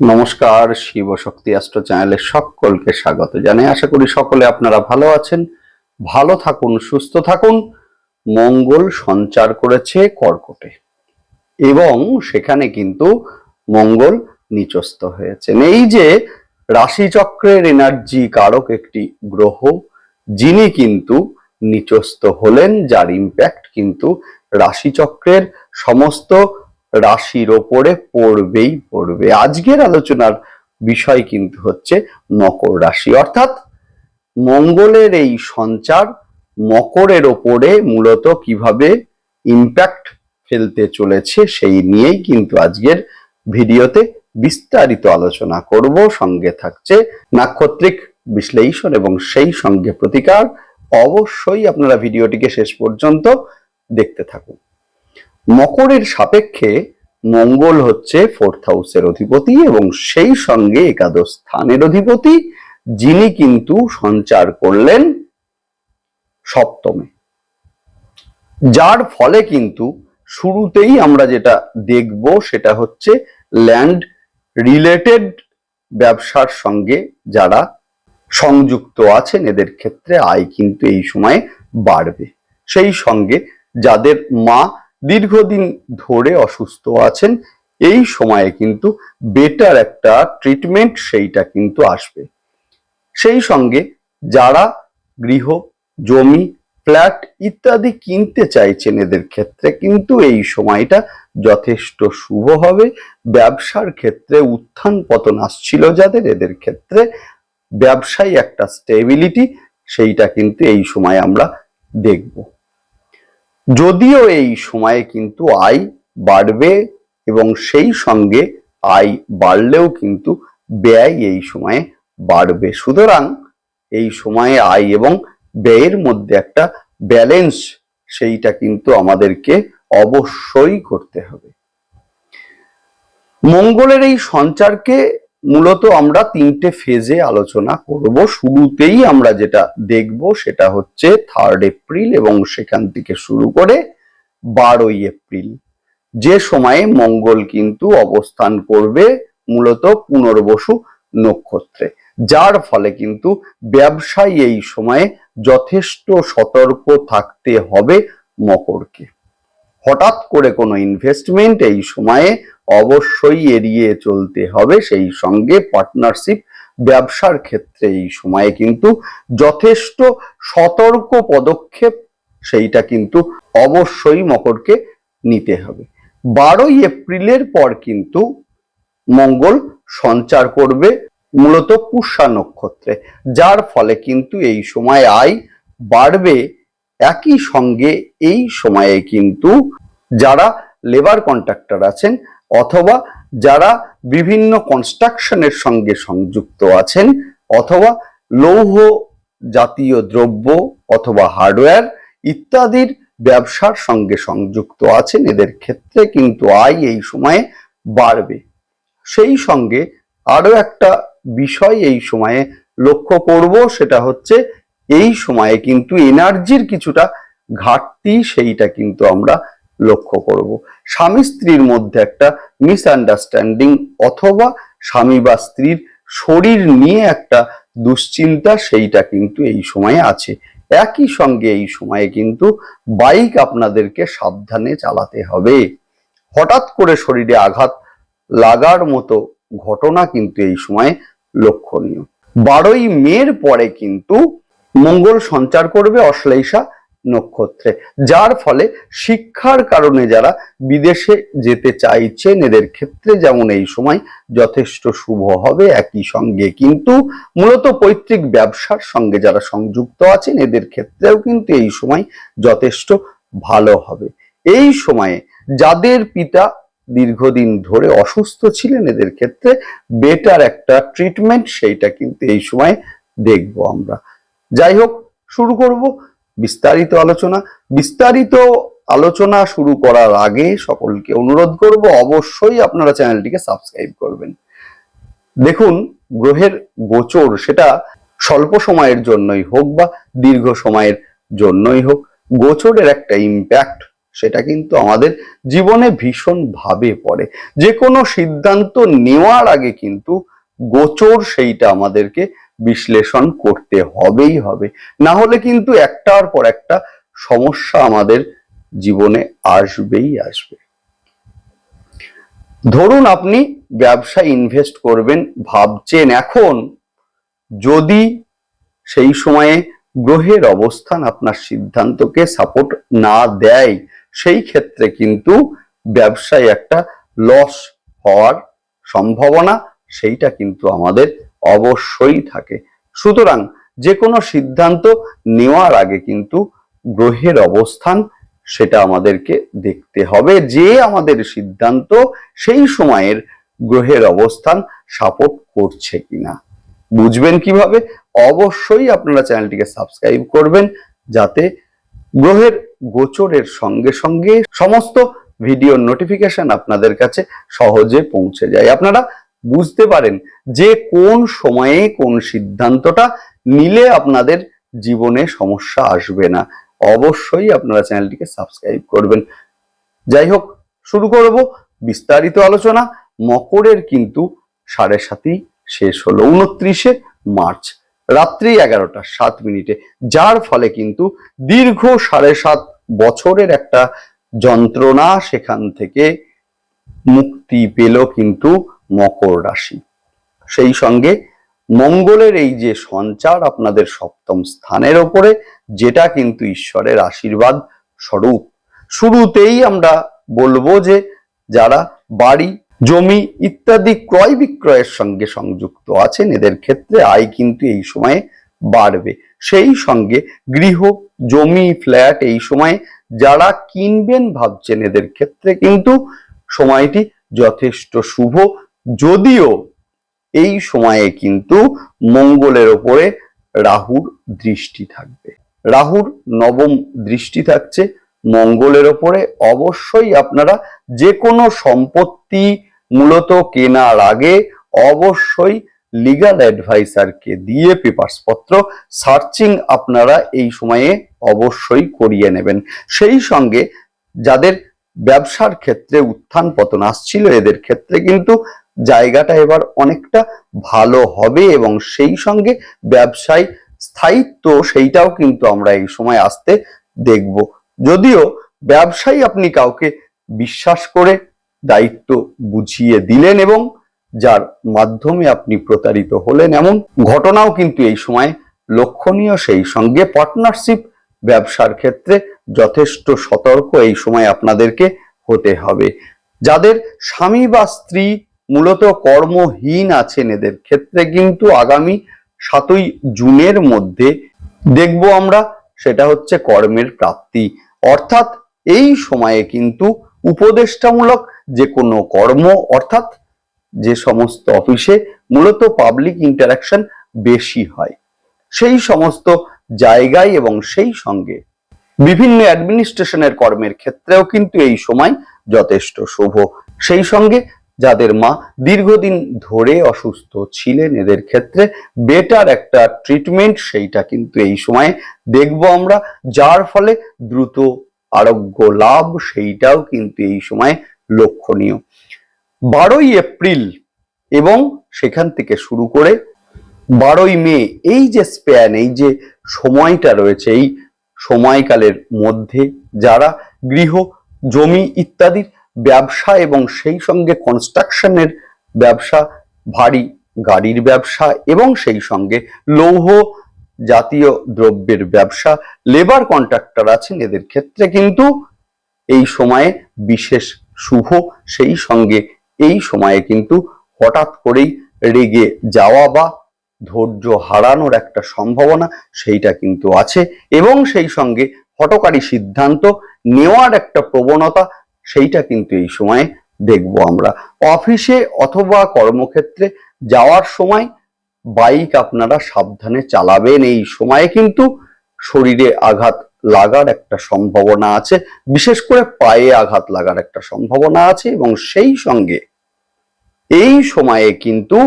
নমস্কার, শিব শক্তি অ্যাস্ট্রো চ্যানেলে সকলকে স্বাগত জানাই। আশা করি সকলে আপনারা ভালো আছেন, ভালো থাকুন, সুস্থ থাকুন। মঙ্গল সঞ্চার করেছে কর্কটে এবং সেখানে কিন্তু মঙ্গল নিচস্থ হয়েছেন এই যে রাশিচক্রের এনার্জি কারক একটি গ্রহ, যিনি কিন্তু নিচস্থ হলেন, যার ইম্প্যাক্ট কিন্তু রাশিচক্রের সমস্ত রাশির ওপরে পড়বেই পড়বে। আজকের আলোচনার বিষয় কিন্তু হচ্ছে মকর রাশি। অর্থাৎ মঙ্গলের এই সঞ্চার মকরের ওপরে মূলত কীভাবে ইম্প্যাক্ট ফেলতে চলেছে সেই নিয়েই কিন্তু আজকের ভিডিওতে বিস্তারিত আলোচনা করব। সঙ্গে থাকছে নাক্ষত্রিক বিশ্লেষণ এবং সেই সঙ্গে প্রতিকার। অবশ্যই আপনারা ভিডিওটিকে শেষ পর্যন্ত দেখতে থাকুন। মকরের সাপেক্ষে মঙ্গল হচ্ছে ফোর্থ হাউসের অধিপতি এবং সেই সঙ্গে একাদশ স্থানের অধিপতি, যিনি কিন্তু সঞ্চার করলেন সপ্তমে। যার ফলে কিন্তু শুরুতেই আমরা যেটা দেখব সেটা হচ্ছে ল্যান্ড রিলেটেড ব্যবসার সঙ্গে যারা সংযুক্ত আছেন, এদের ক্ষেত্রে আয় কিন্তু এই সময়ে বাড়বে। সেই সঙ্গে যাদের মা দীর্ঘদিন ধরে অসুস্থ আছেন, এই সময়ে কিন্তু বেটার একটা ট্রিটমেন্ট সেইটা কিন্তু আসবে। সেই সঙ্গে যারা গৃহ, জমি ফ্ল্যাট ইত্যাদি কিনতে চাইছেন এদের ক্ষেত্রে কিন্তু এই সময়টা যথেষ্ট শুভ হবে। ব্যবসার ক্ষেত্রে উত্থান পতন আসছিল যাদের, এদের ক্ষেত্রে ব্যবসায় একটা স্টেবিলিটি সেইটা কিন্তু এই সময় আমরা দেখব। যদিও এই সময়ে কিন্তু আয় বাড়বে এবং সেই সঙ্গে আয় বাড়লেও কিন্তু ব্যয় এই সময়ে বাড়বে। সুতরাং এই সময়ে আয় এবং ব্যয়ের মধ্যে একটা ব্যালেন্স সেইটা কিন্তু আমাদেরকে অবশ্যই করতে হবে। মঙ্গলের এই সঞ্চারকে মূলত আমরা তিনটে ফেজে আলোচনা করব। শুরুতেই আমরা যেটা দেখব সেটা হচ্ছে থার্ড এপ্রিল এবং সেখান থেকে শুরু করে বারোই এপ্রিল যে সময়ে মঙ্গল কিন্তু অবস্থান করবে মূলত পুনর্বসু নক্ষত্রে। যার ফলে কিন্তু ব্যবসায়ী এই সময়ে যথেষ্ট সতর্ক থাকতে হবে মকরকে। হঠাৎ করে কোনো ইনভেস্টমেন্ট এই সময়ে অবশ্যই এড়িয়ে চলতে হবে। সেই সঙ্গে পার্টনারশিপ ব্যবসার ক্ষেত্রে এই সময়ে কিন্তু যথেষ্ট সতর্ক পদক্ষেপ সেইটা কিন্তু অবশ্যই মকরকে নিতে হবে। বারোই এপ্রিলের পর কিন্তু মঙ্গল সঞ্চার করবে মূলত পুষ্যা নক্ষত্রে, যার ফলে কিন্তু এই সময় আয় বাড়বে। একই সঙ্গে এই সময়ে কিন্তু যারা লেবার কন্ট্রাক্টর আছেন অথবা যারা বিভিন্ন কনস্ট্রাকশনের সঙ্গে সংযুক্ত আছেন, অথবা লৌহ জাতীয় দ্রব্য অথবা হার্ডওয়্যার ইত্যাদির ব্যবসার সঙ্গে সংযুক্ত আছেন, এদের ক্ষেত্রে কিন্তু আয় এই সময়ে বাড়বে। সেই সঙ্গে আরও একটা বিষয় এই সময়ে লক্ষ্য করব, সেটা হচ্ছে এই সময়ে কিন্তু এনার্জির কিছুটা ঘাটতি, সেইটা কিন্তু আমরা লক্ষ্য করব। স্বামী স্ত্রীর মধ্যে একটা মিসআন্ডারস্ট্যান্ডিং অথবা স্বামী বা স্ত্রীর শরীর নিয়ে একটা দুশ্চিন্তা সেইটা কিন্তু এই সময়ে আছে। একই সঙ্গে এই সময়ে কিন্তু বাইক আপনাদেরকে সাবধানে চালাতে হবে। হঠাৎ করে শরীরে আঘাত লাগার মতো ঘটনা কিন্তু এই সময়ে লক্ষণীয়। বারোই মের পরে কিন্তু মঙ্গল সঞ্চার করবে অশ্লেষা নক্ষত্রে। যার ফলে শিক্ষার কারণে যারা বিদেশে যেতে চাইছেন, এদের ক্ষেত্রে যেমন এই সময় যথেষ্ট শুভ হবে একই সঙ্গে। কিন্তু মূলত পৈতৃক ব্যবসার সঙ্গে যারা সংযুক্ত আছেন, এদের ক্ষেত্রেও কিন্তু এই সময় যথেষ্ট ভালো হবে। এই সময়ে যাদের পিতা দীর্ঘদিন ধরে অসুস্থ ছিলেন, এদের ক্ষেত্রে বেটার একটা ট্রিটমেন্ট সেইটা কিন্তু এই সময় দেখব আমরা। যাই হোক, শুরু করব। বিস্তারিত আলোচনা বিস্তারিত আলোচনা শুরু করার আগে সকলকে অনুরোধ করব অবশ্যই আপনারা চ্যানেলটিকে সাবস্ক্রাইব করবেন। দেখুন, গ্রহের গোচর সেটা স্বল্প সময়ের জন্যই হোক বা দীর্ঘ সময়ের জন্যই হোক, গোচরের একটা ইম্প্যাক্ট সেটা কিন্তু আমাদের জীবনে ভীষণ ভাবে পড়ে। যে কোনো সিদ্ধান্ত নেওয়ার আগে কিন্তু গোচর সেইটা আমাদেরকে বিশ্লেষণ করতে হবেই হবে। না হলে কিন্তু একটার পর একটা সমস্যা আমাদের জীবনে আসবেই আসবে। ধরুন আপনি ব্যবসায় ইনভেস্ট করবেন, ভাবছেন এখন যদি সেই সময়ে গ্রহের অবস্থান আপনার সিদ্ধান্তকে সাপোর্ট না দেয়, সেই ক্ষেত্রে কিন্তু ব্যবসায় একটা লস হওয়ার সম্ভাবনা, সেইটা কিন্তু আমাদের অবশ্যই থাকে। সুতরাং যে কোনো সিদ্ধান্ত নেওয়ার আগে কিন্তু গ্রহের অবস্থান সেটা আমাদেরকে দেখতে হবে। যে আমাদের সিদ্ধান্ত সেই সময়ের গ্রহের অবস্থান সাপোর্ট করছে কিনা। বুঝবেন কীভাবে? অবশ্যই আপনারা চ্যানেলটিকে সাবস্ক্রাইব করবেন যাতে গ্রহের গোচরের সঙ্গে সঙ্গে সমস্ত ভিডিও নোটিফিকেশন আপনাদের কাছে সহজে পৌঁছে যায়। আপনারা বুঝতে পারেন যে কোন সময়ে কোন সিদ্ধান্তটা নিলে আপনাদের জীবনে সমস্যা আসবে না। অবশ্যই আপনারা চ্যানেলটিকে সাবস্ক্রাইব করবেন। যাই হোক, শুরু করব বিস্তারিত আলোচনা। মকরের কিন্তু সাড়ে সাতই শেষ হলো, উনত্রিশে মার্চ, রাত্রি এগারোটা সাত মিনিটে, যার ফলে কিন্তু দীর্ঘ সাড়ে সাত বছরের একটা যন্ত্রণা সেখান থেকে মুক্তি পেল কিন্তু মকর রাশি। সেই সঙ্গে মঙ্গলের এই যে সঞ্চার আপনাদের সপ্তম স্থানের ওপরে, যেটা কিন্তু ঈশ্বরের আশীর্বাদ স্বরূপ। শুরুতেই আমরা বলব যে, যারা বাড়ি, জমি ইত্যাদি ক্রয় বিক্রয়ের সঙ্গে সংযুক্ত আছেন, এদের ক্ষেত্রে আয় কিন্তু এই সময়ে বাড়বে। সেই সঙ্গে গৃহ, জমি, ফ্ল্যাট এই সময়ে যারা কিনবেন ভাবছেন, এদের ক্ষেত্রে কিন্তু সময়টি যথেষ্ট শুভ। যদিও এই সময়ে কিন্তু মঙ্গলের ওপরে রাহুর দৃষ্টি থাকবে। রাহুর নবম দৃষ্টি থাকছে মঙ্গলের ওপরে। অবশ্যই আপনারা যে কোনো সম্পত্তি মূলত কেনার আগে অবশ্যই লিগাল অ্যাডভাইসারকে দিয়ে পেপারস পত্র সার্চিং আপনারা এই সময়ে অবশ্যই করিয়ে নেবেন। সেই সঙ্গে যাদের ব্যবসার ক্ষেত্রে উত্থান পতন আসছিল, এদের ক্ষেত্রে কিন্তু জায়গাটা এবার অনেকটা ভালো হবে এবং সেই সঙ্গে ব্যবসায় স্থায়িত্ব সেইটাও কিন্তু আমরা এই সময় আসতে দেখব। যদিও ব্যবসায়ী আপনি কাউকে বিশ্বাস করে দায়িত্ব বুঝিয়ে দিলেন এবং যার মাধ্যমে আপনি প্রতারিত হলেন এমন ঘটনাও কিন্তু এই সময় লক্ষণীয় সেই সঙ্গে পার্টনারশিপ ব্যবসার ক্ষেত্রে যথেষ্ট সতর্ক এই সময় আপনাদেরকে হতে হবে। যাদের স্বামী বা স্ত্রী মূলত কর্মহীন আছেন এদের। ক্ষেত্রে কিন্তু আগামী সাতই জুনের মধ্যে দেখব আমরা, সেটা হচ্ছে কর্মের প্রাপ্তি। অর্থাৎ এই সময়ে কিন্তু উপদেষ্টামূলক যে কোনো কর্ম, অর্থাৎ যে সমস্ত অফিসে মূলত পাবলিক ইন্টারাকশন বেশি হয়। সেই সমস্ত জায়গায় এবং সেই সঙ্গে বিভিন্ন অ্যাডমিনিস্ট্রেশনের কর্মের ক্ষেত্রেও কিন্তু এই সময় যথেষ্ট শুভ। সেই সঙ্গে যাদের মা দীর্ঘদিন ধরে অসুস্থ ছিলেন, এদের ক্ষেত্রে বেটার একটা ট্রিটমেন্ট সেইটা কিন্তু এই সময়ে দেখব আমরা। যার ফলে দ্রুত আরোগ্য লাভ সেইটাও কিন্তু এই সময় লক্ষণীয়। বারোই এপ্রিল এবং সেখান থেকে শুরু করে বারোই মে, এই যে স্প্যান এই যে সময়টা রয়েছে, এই সময়কালের মধ্যে যারা গৃহ, জমি ইত্যাদির ব্যবসা এবং সেই সঙ্গে কনস্ট্রাকশনের ব্যবসা, ভারী গাড়ির ব্যবসা এবং সেই সঙ্গে লৌহ জাতীয় দ্রব্যের ব্যবসা লেবার কন্ট্রাক্টর আছেন এদের ক্ষেত্রে কিন্তু এই সময়ে বিশেষ শুভ, সেই সঙ্গে এই সময়ে কিন্তু হঠাৎ করেই রেগে যাওয়া বা ধৈর্য হারানোর একটা সম্ভাবনা সেইটা কিন্তু আছে এবং সেই সঙ্গে হটকারী সিদ্ধান্ত নেওয়ার একটা প্রবণতা সেইটা কিন্তু এই সময়ে দেখব আমরা। অফিসে অথবা কর্মক্ষেত্রে যাওয়ার সময় বাইক আপনারা সাবধানে চালাবেন। এই সময়ে কিন্তু শরীরে আঘাত লাগার একটা সম্ভাবনা আছে। বিশেষ করে পায়ে আঘাত লাগার একটা সম্ভাবনা আছে এবং সেই সঙ্গে এই সময়ে কিন্তু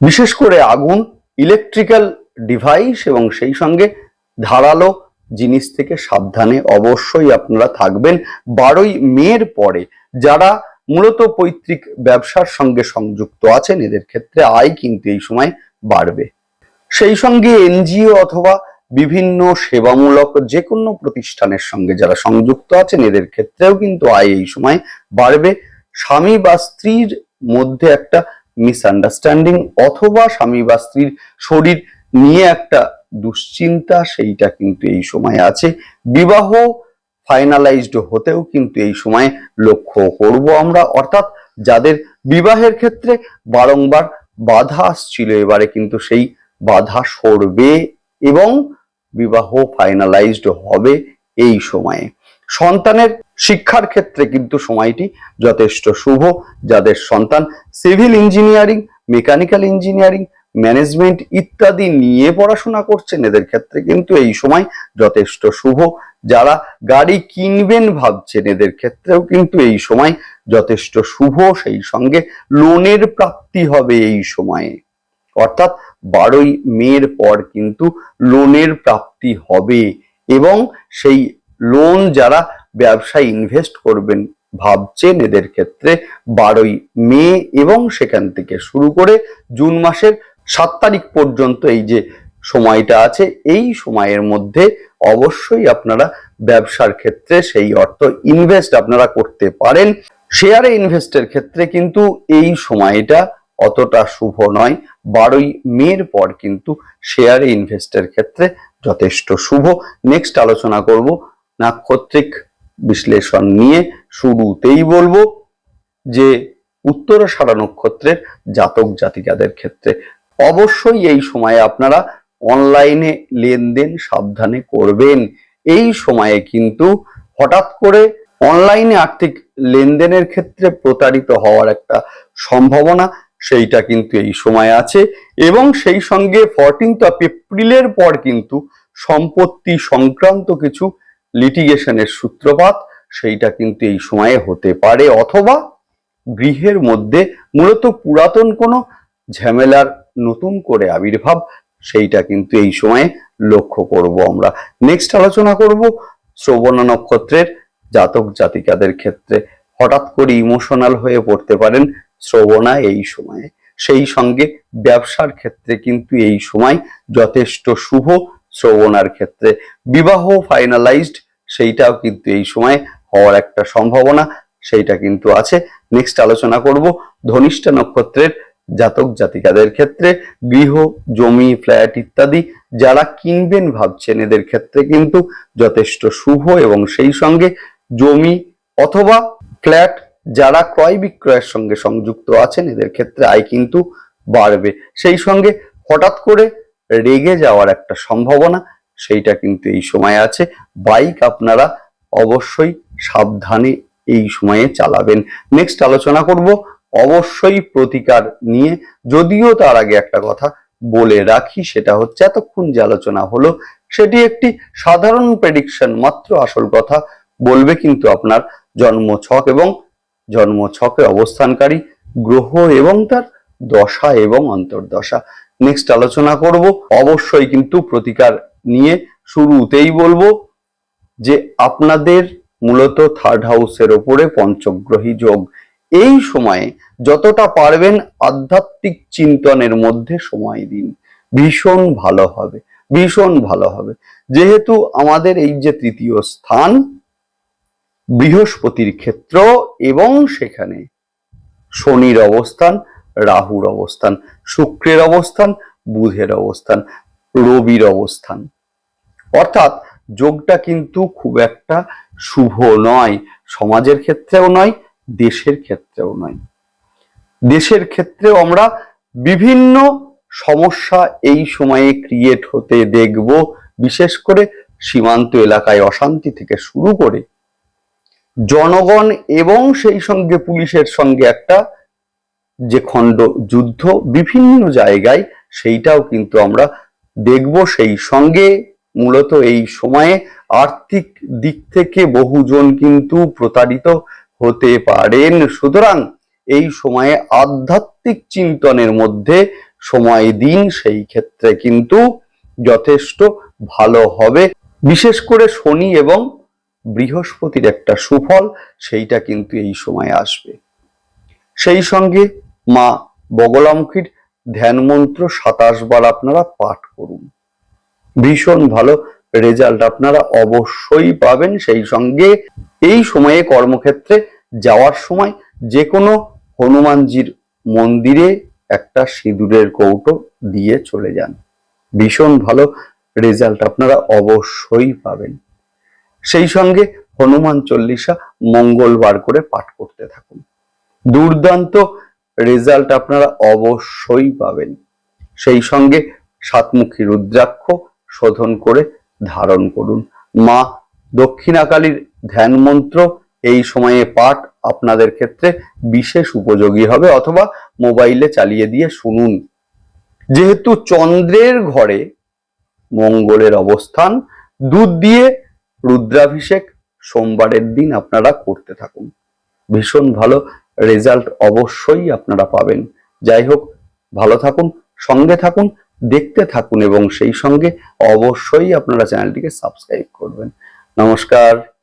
বিশেষ করে আগুন ইলেকট্রিক্যাল ডিভাইস এবং সেই সঙ্গে ধারালো জিনিস থেকে সাবধানে অবশ্যই আপনারা থাকবেন। বারোই মের পরে যারা মূলত পৈতৃক ব্যবসার সঙ্গে সংযুক্ত আছেন, এদের ক্ষেত্রে আয় কিন্তু এই সময় বাড়বে। সেই সঙ্গে এনজিও অথবা বিভিন্ন সেবামূলক যে কোনো প্রতিষ্ঠানের সঙ্গে যারা সংযুক্ত আছেন, এদের ক্ষেত্রেও কিন্তু আয় এই সময় বাড়বে। স্বামী বা স্ত্রীর মধ্যে একটা মিসআন্ডারস্ট্যান্ডিং অথবা স্বামী বা স্ত্রীর শরীর নিয়ে একটা দুশ্চিন্তা সেইটা কিন্তু এই সময় আছে। বিবাহ ফাইনালাইজড হতেও কিন্তু এই সময় লক্ষ্য করব আমরা। অর্থাৎ যাদের বিবাহের ক্ষেত্রে বারংবার বাধা আসছিল, এবারে কিন্তু সেই বাধা সরবে এবং বিবাহ ফাইনালাইজড হবে এই সময়ে। সন্তানের শিক্ষার ক্ষেত্রে কিন্তু সময়টি যথেষ্ট শুভ। যাদের সন্তান civil engineering mechanical engineering management ইত্যাদি নিয়ে পড়াশোনা করছেন এদের ক্ষেত্রে কিন্তু এই সময় যথেষ্ট শুভ। যারা গাড়ি কিনবেন ভাবছেন এদের ক্ষেত্রেও কিন্তু এই সময় যথেষ্ট শুভ। সেই সঙ্গে লোনের প্রাপ্তি হবে এই সময়ে। অর্থাৎ বারোই মের পর কিন্তু লোনের প্রাপ্তি হবে এবং সেই লোন যারা ব্যবসায় ইনভেস্ট করবেন ভাবছেন এদের ক্ষেত্রে বারোই মে এবং সেখান থেকে শুরু করে জুন মাসের সাত তারিখ পর্যন্ত এই যে সময়টা আছে, এই সময়ের মধ্যে অবশ্যই আপনারা ব্যবসার ক্ষেত্রে সেই অর্থ ইনভেস্ট আপনারা করতে পারেন। শেয়ারে ইনভেস্টের ক্ষেত্রে কিন্তু এই সময়টা অতটা শুভ নয়। বারোই মের পর কিন্তু শেয়ারে ইনভেস্টের ক্ষেত্রে যথেষ্ট শুভ। নেক্সট আলোচনা করব, নাক্ষত্রিক বিশ্লেষণ নিয়ে শুরুতেই বলব যে উত্তর সারা নক্ষত্রের জাতক জাতিকাদের ক্ষেত্রে অবশ্যই এই সময়ে আপনারা অনলাইনে লেনদেন সাবধানে করবেন। এই সময়ে কিন্তু হঠাৎ করে অনলাইনে আর্থিক লেনদেনের ক্ষেত্রে প্রতারিত হওয়ার একটা সম্ভাবনা সেইটা কিন্তু এই সময় আছে এবং সেই সঙ্গে ফোরটিন্থ অফ এপ্রিলের পর কিন্তু সম্পত্তি সংক্রান্ত কিছু লিটিগেশনের সূত্রপাত সেইটা কিন্তু এই সময়ে হতে পারে অথবা গৃহের মধ্যে মূলত পুরাতন কোনো ঝামেলার নতুন করে আবির্ভাব, সেইটা কিন্তু এই সময়ে লক্ষ্য করব আমরা। নেক্সট আলোচনা করব শ্রবণা নক্ষত্রের জাতক জাতিকাদের ক্ষেত্রে। হঠাৎ করে ইমোশনাল হয়ে পড়তে পারেন শ্রবণা এই সময়ে। সেই সঙ্গে ব্যবসার ক্ষেত্রে কিন্তু এই সময় যথেষ্ট শুভ শ্রবণার ক্ষেত্রে। বিবাহ ফাইনালাইজড সেইটাও কিন্তু এই সময় হওয়ার একটা সম্ভাবনা, সেইটা কিন্তু আছে। নেক্সট আলোচনা করব ধনিষ্ঠা নক্ষত্রের জাতক জাতিকাদের ক্ষেত্রে, গৃহ, জমি, ফ্ল্যাট ইত্যাদি যারা কিনবেন ভাবছেন, এদের ক্ষেত্রে কিন্তু যথেষ্ট শুভ এবং সেই সঙ্গে জমি অথবা ফ্ল্যাট যারা ক্রয় বিক্রয়ের সঙ্গে সংযুক্ত আছেন, এদের ক্ষেত্রে আয় কিন্তু বাড়বে। সেই সঙ্গে হঠাৎ করে রেগে যাওয়ার একটা সম্ভাবনা, সেইটা কিন্তু এই সময় আছে। বাইক আপনারা অবশ্যই সাবধানে এই সময়ে চালাবেন। নেক্সট আলোচনা করব অবশ্যই প্রতিকার নিয়ে, যদিও তার আগে একটা কথা বলে রাখি, সেটা হচ্ছে এতক্ষণ যে আলোচনা হলো, সেটি একটি সাধারণ প্রেডিকশন মাত্র আসল কথা বলবে কিন্তু আপনার জন্ম ছক এবং জন্ম ছকে অবস্থানকারী গ্রহ এবং তার দশা এবং অন্তর্দশা। নেক্সট আলোচনা করব, অবশ্যই কিন্তু প্রতিকার নিয়ে শুরুতেই বলব যে আপনাদের মূলত থার্ড হাউসের ওপরে পঞ্চগ্রহী যোগ। এই সময়ে যতটা পারবেন আধ্যাত্মিক চিন্তনের মধ্যে সময় দিন। ভীষণ ভালো হবে, ভীষণ ভালো হবে। যেহেতু আমাদের এই যে তৃতীয় স্থান, বৃহস্পতির ক্ষেত্র এবং সেখানে শনির অবস্থান, রাহুর অবস্থান, শুক্রের অবস্থান, বুধের অবস্থান, রবির অবস্থান। অর্থাৎ যোগটা কিন্তু খুব একটা শুভ নয়, সমাজের ক্ষেত্রেও নয় দেশের ক্ষেত্রেও নয়। দেশের ক্ষেত্রেও আমরা বিভিন্ন সমস্যা এই সময়ে ক্রিয়েট হতে দেখব, বিশেষ করে সীমান্ত এলাকায় অশান্তি থেকে শুরু করে জনগণ এবং সেই সঙ্গে পুলিশের সঙ্গে একটা যে খণ্ড যুদ্ধ বিভিন্ন জায়গায়, সেইটাও কিন্তু আমরা দেখব। সেই সঙ্গে মূলত এই সময়ে আর্থিক দিক থেকে বহুজন কিন্তু প্রতারিত হতে পারেন। সুতরাং এই সময়ে আধ্যাত্মিক চিন্তনের মধ্যে সময় দিন, সেই ক্ষেত্রে কিন্তু যথেষ্ট ভালো হবে। বিশেষ করে শনি এবং বৃহস্পতির একটা সুফল, সেইটা কিন্তু এই সময় আসবে। সেই সঙ্গে মা বগলামুখীর ধ্যান মন্ত্র সাতাশ বার আপনারা পাঠ করুন। ভীষণ ভালো রেজাল্ট আপনারা অবশ্যই পাবেন। সেই সঙ্গে এই সময়ে কর্মক্ষেত্রে যাওয়ার সময় যে কোনো হনুমানজির মন্দিরে একটা সিঁদুরের কৌটো দিয়ে চলে যান। ভীষণ ভালো রেজাল্ট আপনারা অবশ্যই পাবেন। সেই সঙ্গে হনুমান চল্লিশা মঙ্গলবার করে পাঠ করতে থাকুন। দুর্দান্ত রেজাল্ট আপনারা অবশ্যই পাবেন। সেই সঙ্গে সাতমুখী রুদ্রাক্ষ শোধন করে ধারণ করুন। মা দক্ষিণাকালীর ধ্যান মন্ত্র এই সময়ে পাঠ আপনাদের ক্ষেত্রে বিশেষ উপযোগী হবে অথবা মোবাইলে চালিয়ে দিয়ে শুনুন। যেহেতু চন্দ্রের ঘরে মঙ্গলের অবস্থান, দুধ দিয়ে রুদ্রাভিষেক সোমবারের দিন আপনারা করতে থাকুন। ভীষণ ভালো রেজাল্ট অবশ্যই আপনারা পাবেন। যাই হোক, ভালো থাকুন, সঙ্গে থাকুন, দেখতে থাকুন এবং সেই সঙ্গে অবশ্যই আপনারা চ্যানেলটিকে সাবস্ক্রাইব করবেন। নমস্কার।